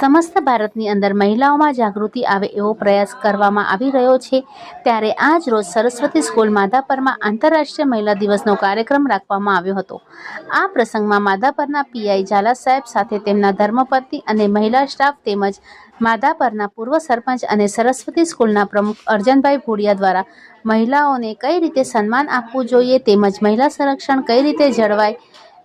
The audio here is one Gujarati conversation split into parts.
સમસ્ત ભારતની અંદર મહિલાઓમાં જાગૃતિ આવે એવો પ્રયાસ કરવામાં આવી રહ્યો છે. ત્યારે આજ રોજ સરસ્વતી સ્કૂલ માધાપરમાં આંતરરાષ્ટ્રીય મહિલા દિવસનો કાર્યક્રમ રાખવામાં આવ્યો હતો. આ પ્રસંગમાં માધાપરના પીઆઈ ઝાલા સાહેબ સાથે તેમના ધર્મપત્ની અને મહિલા સ્ટાફ તેમજ માધાપરના પૂર્વ સરપંચ અને સરસ્વતી સ્કૂલના પ્રમુખ અર્જનભાઈ ભુડિયા દ્વારા મહિલાઓને કઈ રીતે સન્માન આપવું જોઈએ તેમજ મહિલા સંરક્ષણ કઈ રીતે જળવાય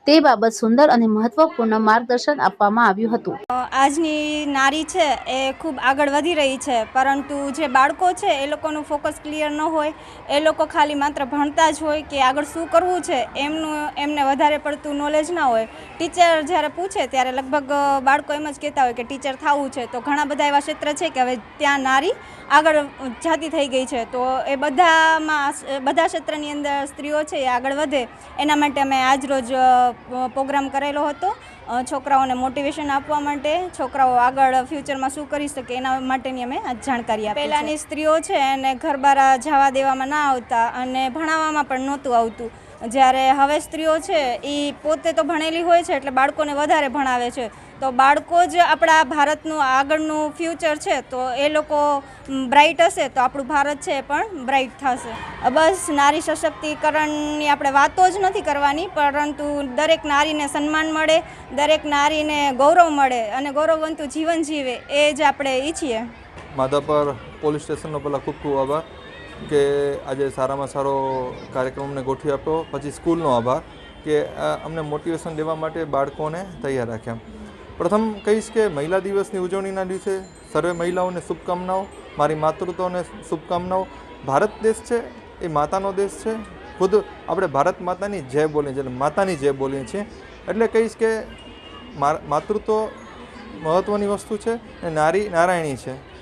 તે બાબત સુંદર અને મહત્વપૂર્ણ માર્ગદર્શન આપવામાં આવ્યું હતું. આજની નારી છે એ ખૂબ આગળ વધી રહી છે પરંતુ જે બાળકો છે એ લોકોનું ફોકસ ક્લિયર ન હોય એ લોકો ખાલી માત્ર ભણતા જ હોય કે આગળ શું કરવું છે એમનું એમને વધારે પડતું નોલેજ ના હોય. ટીચર જ્યારે પૂછે ત્યારે લગભગ બાળકો એમ જ કહેતા હોય કે ટીચર થવું છે. તો ઘણા બધા એવા ક્ષેત્ર છે કે હવે ત્યાં નારી આગળ જાતી થઈ ગઈ છે. તો એ બધામાં બધા ક્ષેત્રની અંદર સ્ત્રીઓ છે એ આગળ વધે. એના માટે અમે આજરોજ અ, પ્રોગ્રામ કરેલો હતો. છોકરાઓને મોટિવેશન આપવા માટે છોકરાઓ આગળ ફ્યુચરમાં શું કરી શકે એના માટેની અમે જાણકારી આપી પહેલાંની સ્ત્રીઓ છે એને ઘર બહાર જવા દેવામાં ના આવતા અને ભણાવવામાં પણ નહોતું આવતું. જ્યારે હવે સ્ત્રીઓ છે એ પોતે તો ભણેલી હોય છે એટલે બાળકોને વધારે ભણાવે છે. તો બાળકો જ આપણા ભારતનું આગળનું ફ્યુચર છે, તો એ લોકો બ્રાઇટ હશે તો આપણું ભારત છે પણ બ્રાઇટ થશે. બસ નારી સશક્તિકરણની આપણે વાતો જ નથી કરવાની, પરંતુ દરેક નારીને સન્માન મળે, દરેક નારીને ગૌરવ મળે અને ગૌરવવંતું જીવન જીવે એ જ આપણે ઈચ્છીએ. માધાપર પોલીસ સ્ટેશનનો પહેલાં ખૂબ ખૂબ આભાર કે આજે સારામાં સારો કાર્યક્રમ અમને ગોઠવી આપ્યો. પછી સ્કૂલનો આભાર કે અમને મોટિવેશન દેવા માટે બાળકોને તૈયાર રાખ્યા. પ્રથમ કહીશ કે મહિલા દિવસની ઉજવણીના દિવસે સર્વે મહિલાઓને શુભકામનાઓ, મારી માતૃત્વને શુભકામનાઓ. ભારત દેશ છે, એ માતાનો દેશ છે. ખુદ આપણે ભારત માતાની જય બોલીએ છીએ, એટલે માતાની જય બોલીએ છીએ. એટલે કહીશ કે મા- માતૃત્વ મહત્ત્વની વસ્તુ છે અને નારી, નારાયણી છે.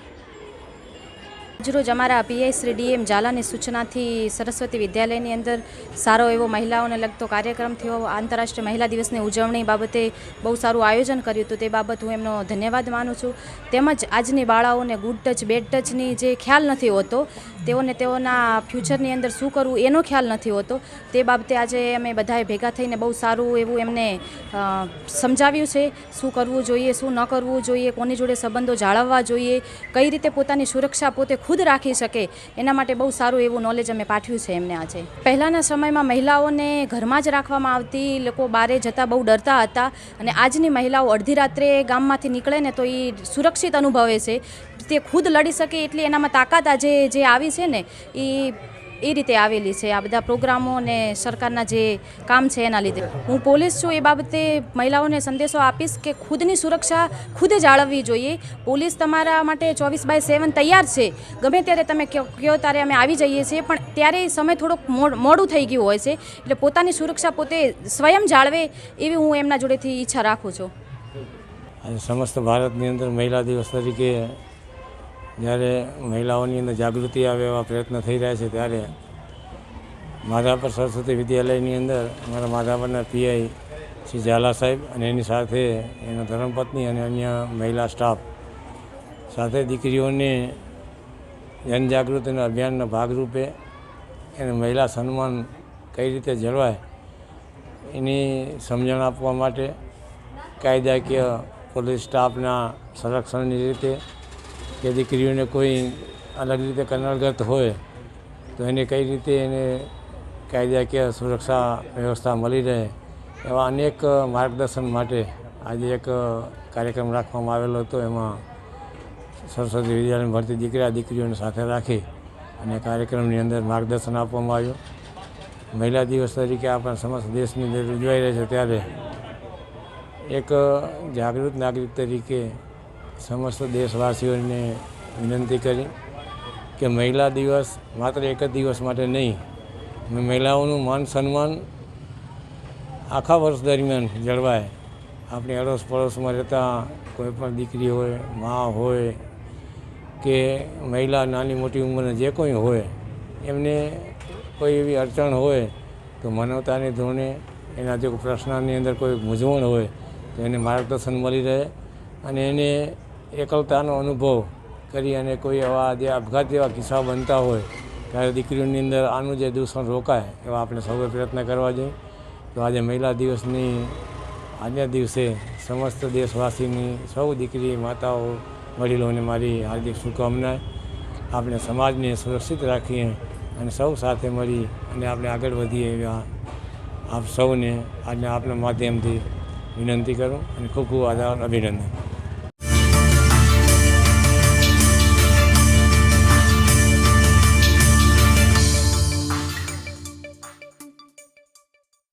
આજરોજ અમારા પીઆઈ શ્રી ડીએમ ઝાલાની સૂચનાથી સરસ્વતી વિદ્યાલયની અંદર સારો એવો મહિલાઓને લગતો કાર્યક્રમ થયો. આંતરરાષ્ટ્રીય મહિલા દિવસની ઉજવણી બાબતે બહુ સારું આયોજન કર્યું હતું. તે બાબત હું એમનો ધન્યવાદ માનું છું. તેમજ આજની બાળાઓને ગુડ ટચ બેડ ટચની જે ખ્યાલ નથી હોતો તેઓને તેઓના ફ્યુચરની અંદર શું કરવું એનો ખ્યાલ નથી હોતો. તે બાબતે આજે અમે બધાએ ભેગા થઈને બહુ સારું એવું એમને સમજાવ્યું છે, શું કરવું જોઈએ, શું ન કરવું જોઈએ, કોની જોડે સંબંધો જાળવવા જોઈએ, કઈ રીતે પોતાની સુરક્ષા પોતે ખુદ રાખી શકે, એના માટે બહુ સારું એવું નોલેજ અમે પાઠવ્યું છે એમને આજે. પહેલાંના સમયમાં મહિલાઓને ઘરમાં જ રાખવામાં આવતી લોકો બારે જતાં બહુ ડરતા હતા અને આજની મહિલાઓ અડધી રાત્રે ગામમાંથી નીકળે ને તો એ સુરક્ષિત અનુભવે છે. તે ખુદ લડી શકે એટલી એનામાં તાકાત આજે જે આવી છે ને એ એ રીતે આવેલી છે આ બધા પ્રોગ્રામો અને સરકારના જે કામ છે એના લીધે. હું પોલીસ છું એ બાબતે મહિલાઓને સંદેશો આપીશ કે ખુદની સુરક્ષા ખુદ જાળવવી જોઈએ. પોલીસ તમારા માટે ચોવીસ બાય સેવન તૈયાર છે. ગમે ત્યારે તમે કહો ત્યારે અમે આવી જઈએ છીએ, પણ ત્યારે સમય થોડોક મોડ- થઈ ગયું હોય છે, એટલે પોતાની સુરક્ષા પોતે સ્વયં જાળવે એવી હું એમના જોડેથી ઈચ્છા રાખું છું. સમસ્ત ભારતની અંદર મહિલા દિવસ તરીકે જ્યારે મહિલાઓની અંદર જાગૃતિ આવે એવા પ્રયત્ન થઈ રહ્યા છે, ત્યારે માધાપર સરસ્વતી વિદ્યાલયની અંદર અમારા માધાપરના પીઆઈ શ્રી ઝાલા સાહેબ અને એની સાથે એના ધર્મપત્ની અને અન્ય મહિલા સ્ટાફ સાથે દીકરીઓને જનજાગૃતિના અભિયાનના ભાગરૂપે એને મહિલા સન્માન કઈ રીતે જળવાય એની સમજણ આપવા માટે કાયદાકીય પોલીસ સ્ટાફના સંરક્ષણની રીતે કે દીકરીઓને કોઈ અલગ રીતે કનડગત હોય, તો એને કઈ રીતે એને કાયદાકીય સુરક્ષા વ્યવસ્થા મળી રહે એવા અનેક માર્ગદર્શન માટે આજે એક કાર્યક્રમ રાખવામાં આવેલો હતો. એમાં સરસ્વતી વિદ્યાલયમાં ભરતી દીકરા દીકરીઓને સાથે રાખી અને કાર્યક્રમની અંદર માર્ગદર્શન આપવામાં આવ્યું. મહિલા દિવસ તરીકે આપણા સમસ્ત દેશની અંદર ઉજવાઈ રહે છે ત્યારે એક જાગૃત નાગરિક તરીકે સમસ્ત દેશવાસીઓને વિનંતી કરી કે મહિલા દિવસ માત્ર એક જ દિવસ માટે નહીં મહિલાઓનું માન સન્માન આખા વર્ષ દરમિયાન જળવાય. આપણી અડોશ પડોશમાં રહેતા કોઈ પણ દીકરી હોય, મા હોય કે મહિલા નાની મોટી ઉંમરના જે કોઈ હોય, એમને કોઈ એવી અડચણ હોય તો માનવતાની ધોરણે એના જો પ્રશ્નની અંદર કોઈ મૂંઝવણ હોય તો એને માર્ગદર્શન મળી રહે અને એને એકલતાનો અનુભવ કરી અને કોઈ એવા જે આપઘાત જેવા કિસ્સા બનતા હોય, ત્યારે દીકરીઓની અંદર આનું જે દૂષણ રોકાય, એવા આપણે સૌએ પ્રયત્ન કરવા જોઈએ. તો આજે મહિલા દિવસની આજના દિવસે સમસ્ત દેશવાસીની, સૌ દીકરી માતાઓ, વડીલોને મારી હાર્દિક શુભકામના આપણે સમાજને સુરક્ષિત રાખીએ અને સૌ સાથે મળી અને આપણે આગળ વધીએ એવા આપ સૌને આજના આપના માધ્યમથી વિનંતી કરું અને ખૂબ ખૂબ આભાર, અભિનંદન.